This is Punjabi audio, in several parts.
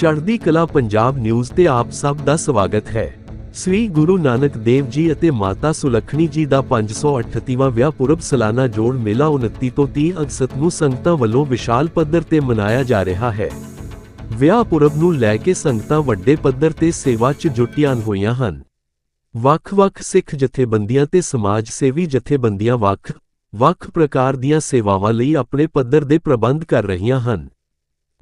ਚੜ੍ਹਦੀ ਕਲਾ ਪੰਜਾਬ ਨਿਊਜ਼ ਤੇ ਆਪ ਸਭ ਦਾ ਸਵਾਗਤ ਹੈ। ਸ੍ਰੀ ਗੁਰੂ ਨਾਨਕ ਦੇਵ ਜੀ ਅਤੇ ਮਾਤਾ ਸੁਲੱਖਣੀ ਜੀ ਦਾ 538ਵਾਂ ਵਿਆਹ ਪੁਰਬ ਸਾਲਾਨਾ ਜੋੜ ਮੇਲਾ 29 ਤੋਂ 30 ਅਗਸਤ ਨੂੰ ਸੰਗਤਾਂ ਵੱਲੋਂ ਵਿਸ਼ਾਲ ਪੱਧਰ ਤੇ ਮਨਾਇਆ ਜਾ ਰਿਹਾ ਹੈ। ਵਿਆਹ ਪੁਰਬ ਨੂੰ ਲੈ ਕੇ ਸੰਗਤਾਂ ਵੱਡੇ ਪੱਧਰ ਤੇ ਸੇਵਾ 'ਚ ਜੁਟੀਆਂ ਹੋਈਆਂ ਹਨ। ਵੱਖ-ਵੱਖ ਸਿੱਖ ਜਥੇਬੰਦੀਆਂ ਤੇ ਸਮਾਜ ਸੇਵੀ ਜਥੇਬੰਦੀਆਂ ਵੱਖ ਵੱਖ ਪ੍ਰਕਾਰ ਦੀਆਂ ਸੇਵਾਵਾਂ ਲਈ ਆਪਣੇ ਪੱਧਰ ਦੇ ਪ੍ਰਬੰਧ ਕਰ ਰਹੀਆਂ ਹਨ।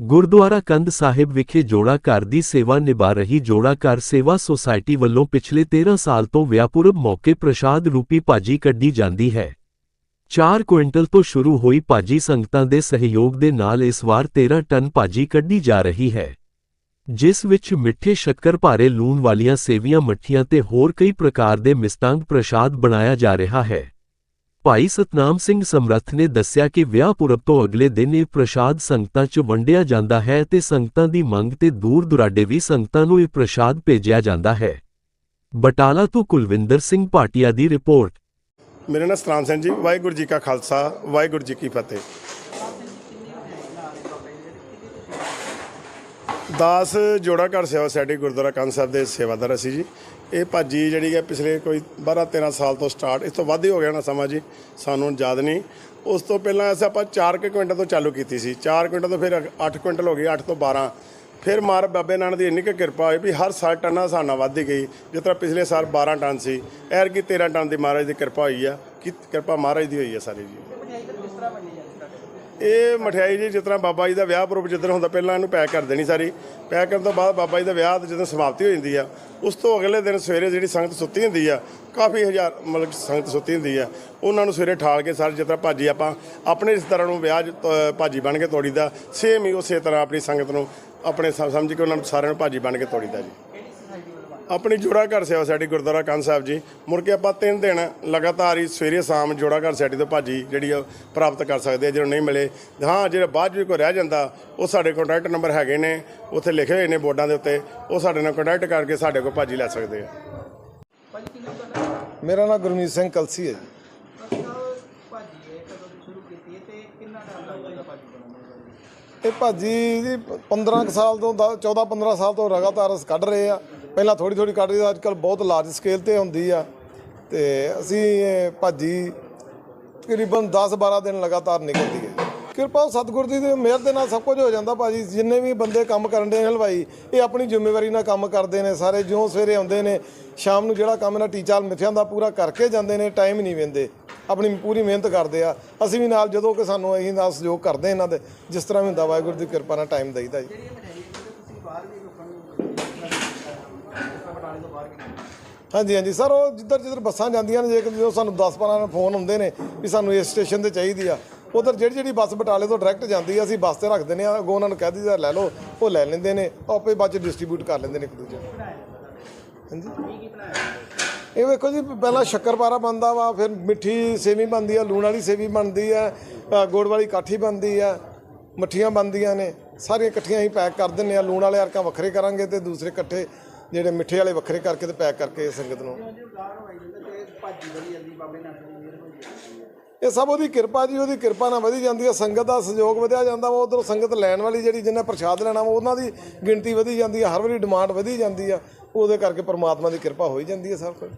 ਗੁਰਦੁਆਰਾ ਕੰਧ ਸਾਹਿਬ ਵਿਖੇ ਜੋੜਾ ਘਰ ਦੀ ਸੇਵਾ ਨਿਭਾ ਰਹੀ ਜੋੜਾ ਘਰ ਸੇਵਾ ਸੁਸਾਇਟੀ ਵੱਲੋਂ ਪਿਛਲੇ 13 ਸਾਲ ਤੋਂ ਵਿਆਪੁਰਬ ਮੌਕੇ ਪ੍ਰਸ਼ਾਦ ਰੂਪੀ ਭਾਜੀ ਕੱਢੀ ਜਾਂਦੀ ਹੈ। 4 ਕੁਇੰਟਲ ਤੋਂ ਸ਼ੁਰੂ ਹੋਈ ਭਾਜੀ ਸੰਗਤਾਂ ਦੇ ਸਹਿਯੋਗ ਦੇ ਨਾਲ ਇਸ ਵਾਰ 13 ਟਨ ਭਾਜੀ ਕੱਢੀ ਜਾ ਰਹੀ ਹੈ। ਜਿਸ ਵਿੱਚ ਮਿੱਠੇ ਸ਼ੱਕਰ ਭਾਰੇ ਲੂਣ ਵਾਲੀਆਂ ਸੇਵੀਆਂ, ਮੱਠੀਆਂ ਤੇ ਹੋਰ ਕਈ ਪ੍ਰਕਾਰ ਦੇ ਮਿਸਟਾਂਗ ਪ੍ਰਸ਼ਾਦ ਬਣਾਇਆ ਜਾ ਰਿਹਾ ਹੈ। ਭਾਈ ਸਤਨਾਮ ਸਿੰਘ ਸਮਰੱਥ ਨੇ ਦੱਸਿਆ ਕਿ ਵਿਆਹ ਪੁਰਬ ਤੋਂ ਅਗਲੇ ਦਿਨ ਇਹ ਪ੍ਰਸ਼ਾਦ ਸੰਗਤਾਂ 'ਚ ਵੰਡਿਆ ਜਾਂਦਾ ਹੈ ਤੇ ਸੰਗਤਾਂ ਦੀ ਮੰਗ ਤੇ ਦੂਰ ਦੁਰਾਡੇ ਵੀ ਸੰਗਤਾਂ ਨੂੰ ਇਹ ਪ੍ਰਸ਼ਾਦ ਭੇਜਿਆ ਜਾਂਦਾ ਹੈ। ਬਟਾਲਾ ਤੋਂ ਕੁਲਵਿੰਦਰ ਸਿੰਘ ਭਾਟੀਆ ਦੀ ਰਿਪੋਰਟ। ਮੇਰਾ ਨਾਮ ਸਤਨਾਮ ਸਿੰਘ ਜੀ, ਵਾਹਿਗੁਰੂ ਜੀ ਕਾ ਖਾਲਸਾ, ਵਾਹਿਗੁਰੂ ਜੀ ਕੀ ਫਤਿਹ। ਦਾਸ ਜੋੜਾ ਘਰ ਸੇਵਾ ਸਾਡੇ ਗੁਰਦੁਆਰਾ ਕੰਨ ਸਾਹਿਬ ਦੇ ਸੇਵਾਦਾਰ ਅਸੀਂ ਜੀ। ਇਹ ਭਾਜੀ ਜਿਹੜੀ ਹੈ ਪਿਛਲੇ ਕੋਈ 12 13 ਸਾਲ ਤੋਂ ਸਟਾਰਟ ਇਸ ਤੋਂ ਵੱਧ ਹੀ ਹੋ ਗਿਆ ਨਾ ਸਮਾਂ ਜੀ, ਸਾਨੂੰ ਯਾਦ ਨਹੀਂ। ਉਸ ਤੋਂ ਪਹਿਲਾਂ ਅਸੀਂ ਆਪਾਂ 4 ਕੁਇੰਟਲ ਤੋਂ ਚਾਲੂ ਕੀਤੀ ਸੀ। 4 ਕੁਇੰਟਲ ਤੋਂ ਫਿਰ 8 ਕੁਇੰਟਲ ਹੋ ਗਈ 8 ਤੋਂ 12 ਫਿਰ ਮਾਰ ਬਾਬੇ ਨਾਨਕ ਦੀ ਇੰਨੀ ਕੁ ਕਿਰਪਾ ਹੋਈ ਵੀ ਹਰ ਸਾਲ ਟਨਾਂ ਦਾ ਸਾਨਾ ਵੱਧ ਹੀ ਗਈ। ਜਿਸ ਤਰ੍ਹਾਂ ਪਿਛਲੇ ਸਾਲ 12 ਟਨ ਸੀ ਐਰ ਕੀ 13 ਟਨ ਦੀ ਮਹਾਰਾਜ ਦੀ ਕਿਰਪਾ ਹੋਈ ਆ। ਕਿ ਕਿਰਪਾ ਮਹਾਰਾਜ ਦੀ ਹੋਈ ਆ ਸਾਰੇ ਜੀ। ਇਹ ਮਠਿਆਈ ਜੀ, ਜਿਸ ਤਰ੍ਹਾਂ ਬਾਬਾ ਜੀ ਦਾ ਵਿਆਹ ਪੁਰਬ ਜਿੱਦਣ ਹੁੰਦਾ, ਪਹਿਲਾਂ ਇਹਨੂੰ ਪੈਕ ਕਰ ਦੇਣੀ ਸਾਰੀ। ਪੈਕ ਕਰਨ ਤੋਂ ਬਾਅਦ ਬਾਬਾ ਜੀ ਦਾ ਵਿਆਹ ਤੇ ਜਦੋਂ ਸਮਾਪਤੀ ਹੋ ਜਾਂਦੀ ਆ, ਉਸ ਤੋਂ ਅਗਲੇ ਦਿਨ ਸਵੇਰੇ ਜਿਹੜੀ ਸੰਗਤ ਸੁੱਤੀ ਹੁੰਦੀ ਆ, ਕਾਫੀ ਹਜ਼ਾਰ ਮਤਲਬ ਸੰਗਤ ਸੁੱਤੀ ਹੁੰਦੀ ਆ, ਉਹਨਾਂ ਨੂੰ ਸਵੇਰੇ ਠਾਲ ਕੇ ਸਾਰੇ ਜਿਸ ਤਰ੍ਹਾਂ ਭਾਜੀ, ਆਪਾਂ ਆਪਣੇ ਰਿਸ਼ਤੇਦਾਰਾਂ ਨੂੰ ਵਿਆਹ ਭਾਜੀ ਬਣ ਕੇ ਤੋੜੀਦਾ ਸੇਮ ਹੀ ਉਸੇ ਤਰ੍ਹਾਂ ਆਪਣੀ ਸੰਗਤ ਨੂੰ, ਆਪਣੇ ਸਮ- ਸਮਝ ਕੇ ਉਹਨਾਂ ਨੂੰ ਸਾਰਿਆਂ ਨੂੰ ਭਾਜੀ ਬਣ ਕੇ ਤੋੜੀਦਾ ਜੀ। ਆਪਣੀ ਜੋੜਾ ਘਰ ਸੇਵਾ ਸਾਡੀ ਗੁਰਦੁਆਰਾ ਕੰਨ ਸਾਹਿਬ ਜੀ। ਮੁੜ ਕੇ ਆਪਾਂ ਤਿੰਨ ਦਿਨ ਲਗਾਤਾਰ ਹੀ ਸਵੇਰੇ ਸ਼ਾਮ ਜੋੜਾ ਘਰ ਸਾਡੀ ਤੋਂ ਭਾਜੀ ਜਿਹੜੀ ਆ ਪ੍ਰਾਪਤ ਕਰ ਸਕਦੇ ਆ ਜਿਹਨੂੰ ਨਹੀਂ ਮਿਲੇ। ਹਾਂ, ਜਿਹੜਾ ਬਾਅਦ 'ਚ ਵੀ ਕੋਈ ਰਹਿ ਜਾਂਦਾ, ਉਹ ਸਾਡੇ ਕੰਟੈਕਟ ਨੰਬਰ ਹੈਗੇ ਨੇ, ਉੱਥੇ ਲਿਖੇ ਹੋਏ ਨੇ ਬੋਰਡਾਂ ਦੇ ਉੱਤੇ। ਉਹ ਸਾਡੇ ਨਾਲ ਕੰਟੈਕਟ ਕਰਕੇ ਸਾਡੇ ਕੋਲ ਭਾਜੀ ਲੈ ਸਕਦੇ ਆ। ਮੇਰਾ ਨਾਮ ਗੁਰਮੀਤ ਸਿੰਘ ਕਲਸੀ ਹੈ ਜੀ। ਇਹ ਭਾਜੀ ਜੀ 15 ਕੁ ਸਾਲ ਤੋਂ 14 15 ਸਾਲ ਤੋਂ ਲਗਾਤਾਰ ਅਸੀਂ ਕੱਢ ਰਹੇ ਆ। ਪਹਿਲਾਂ ਥੋੜੀ ਥੋੜੀ ਕੱਢ ਰਹੀ ਅੱਜ ਕੱਲ ਬਹੁਤ ਲਾਰਜ ਸਕੇਲ ਤੇ ਹੁੰਦੀ ਆ। ਤੇ ਅਸੀਂ ਇਹ ਭਾਜੀ ਤਕਰੀਬਨ 10 12 ਦਿਨ ਲਗਾਤਾਰ ਨਿਕਲਦੀ ਹੈ। ਕਿਰਪਾ ਸਤਿਗੁਰ ਜੀ ਦੀ ਮਿਹਰ ਦੇ ਨਾਲ ਸਭ ਕੁਝ ਹੋ ਜਾਂਦਾ ਭਾਜੀ। ਜਿੰਨੇ ਵੀ ਬੰਦੇ ਕੰਮ ਕਰਨ ਦੇ ਹਲਵਾਈ, ਇਹ ਆਪਣੀ ਜ਼ਿੰਮੇਵਾਰੀ ਨਾਲ ਕੰਮ ਕਰਦੇ ਨੇ। ਸਾਰੇ ਜਿਉਂ ਸਵੇਰੇ ਆਉਂਦੇ ਨੇ, ਸ਼ਾਮ ਨੂੰ ਜਿਹੜਾ ਕੰਮ ਇਹਨਾਂ ਟੀਚਾ ਮਿੱਥਿਆਂ ਦਾ ਪੂਰਾ ਕਰਕੇ ਜਾਂਦੇ ਨੇ ਟਾਈਮ ਨਹੀਂ ਵੇਂਦੇ। ਆਪਣੀ ਪੂਰੀ ਮਿਹਨਤ ਕਰਦੇ ਆ। ਅਸੀਂ ਵੀ ਨਾਲ ਜਦੋਂ ਕਿ ਸਾਨੂੰ ਅਸੀਂ ਨਾਲ ਸਹਿਯੋਗ ਕਰਦੇ ਇਹਨਾਂ ਦੇ, ਜਿਸ ਤਰ੍ਹਾਂ ਵੀ ਹੁੰਦਾ, ਵਾਹਿਗੁਰੂ ਦੀ ਕਿਰਪਾ ਨਾਲ ਟਾਈਮ ਦਈਦਾ ਜੀ। ਤੁਸੀਂ ਬਾਹਰ ਵੀ ਲੋਕਾਂ ਨੂੰ ਬਟਾਲੇ ਤੋਂ ਬਾਹਰ ਕਿੰਨਾ ਹਾਂਜੀ ਹਾਂਜੀ। ਸਰ ਉਹ ਜਿੱਧਰ ਜਿੱਧਰ ਬੱਸਾਂ ਜਾਂਦੀਆਂ ਨੇ ਜੇ ਕਿ ਜਦੋਂ ਸਾਨੂੰ 10 12 ਫੋਨ ਹੁੰਦੇ ਨੇ ਵੀ ਸਾਨੂੰ ਇਸ ਸਟੇਸ਼ਨ ਤੇ ਚਾਹੀਦੀ ਆ ਉਧਰ ਜਿਹੜੀ ਜਿਹੜੀ ਬੱਸ ਬਟਾਲੇ ਤੋਂ ਡਾਇਰੈਕਟ ਜਾਂਦੀ ਆ ਅਸੀਂ ਬੱਸ ਤੇ ਰੱਖ ਦਿੰਦੇ ਆ ਅੱਗੋਂ ਉਹਨਾਂ ਨੂੰ ਕਹਿ ਦਈਦਾ ਲੈ ਲਓ ਉਹ ਲੈ ਲੈਂਦੇ ਨੇ ਉਹ ਆਪੇ ਬਾਅਦ ਚ ਡਿਸਟ੍ਰੀਬਿਊਟ ਕਰ ਲੈਂਦੇ ਨੇ ਇੱਕ ਦੂਜੇ ਨੂੰ। ਹਾਂਜੀ। ਇਹ ਵੇਖੋ ਜੀ ਪਹਿਲਾਂ ਸ਼ੱਕਰਪਾਰਾ ਬਣਦਾ ਵਾ ਫਿਰ ਮਿੱਠੀ ਸੇਵੀ ਬਣਦੀ ਆ ਲੂਣ ਵਾਲੀ ਸੇਵੀ ਬਣਦੀ ਆ ਅ, ਗੁੜ ਵਾਲੀ ਕਾਠੀ ਬਣਦੀ ਆ ਮੱਠੀਆਂ ਬਣਦੀਆਂ ਨੇ ਸਾਰੀਆਂ ਇਕੱਠੀਆਂ ਹੀ ਪੈਕ ਕਰ ਦਿੰਨੇ ਆ ਲੂਣ ਵਾਲੇ ਅਰਕਾਂ ਵੱਖਰੇ ਕਰਾਂਗੇ ਤੇ ਦੂਸਰੇ ਇਕੱਠੇ ਜਿਹੜੇ ਮਿੱਠੇ ਵਾਲੇ ਵੱਖਰੇ ਕਰਕੇ ਤੇ ਪੈਕ ਕਰਕੇ ਸੰਗਤ ਨੂੰ। ਇਹ ਸਭ ਉਹਦੀ ਕਿਰਪਾ ਜੀ, ਉਹਦੀ ਕਿਰਪਾ ਨਾਲ ਵਧੀ ਜਾਂਦੀ ਹੈ। ਸੰਗਤ ਦਾ ਸਹਿਯੋਗ ਵਧਿਆ ਜਾਂਦਾ ਵਾ, ਉਧਰੋਂ ਸੰਗਤ ਲੈਣ ਵਾਲੀ ਜਿਹੜੀ ਜਿਹਨੇ ਪ੍ਰਸ਼ਾਦ ਲੈਣਾ ਵਾ, ਉਹਨਾਂ ਦੀ ਗਿਣਤੀ ਵਧੀ ਜਾਂਦੀ ਹੈ। ਹਰ ਵਾਰੀ ਡਿਮਾਂਡ ਵਧੀ ਜਾਂਦੀ ਆ ਉਹਦੇ ਕਰਕੇ ਪਰਮਾਤਮਾ ਦੀ ਕਿਰਪਾ ਹੋਈ ਜਾਂਦੀ ਹੈ ਸਭ ਕੁਝ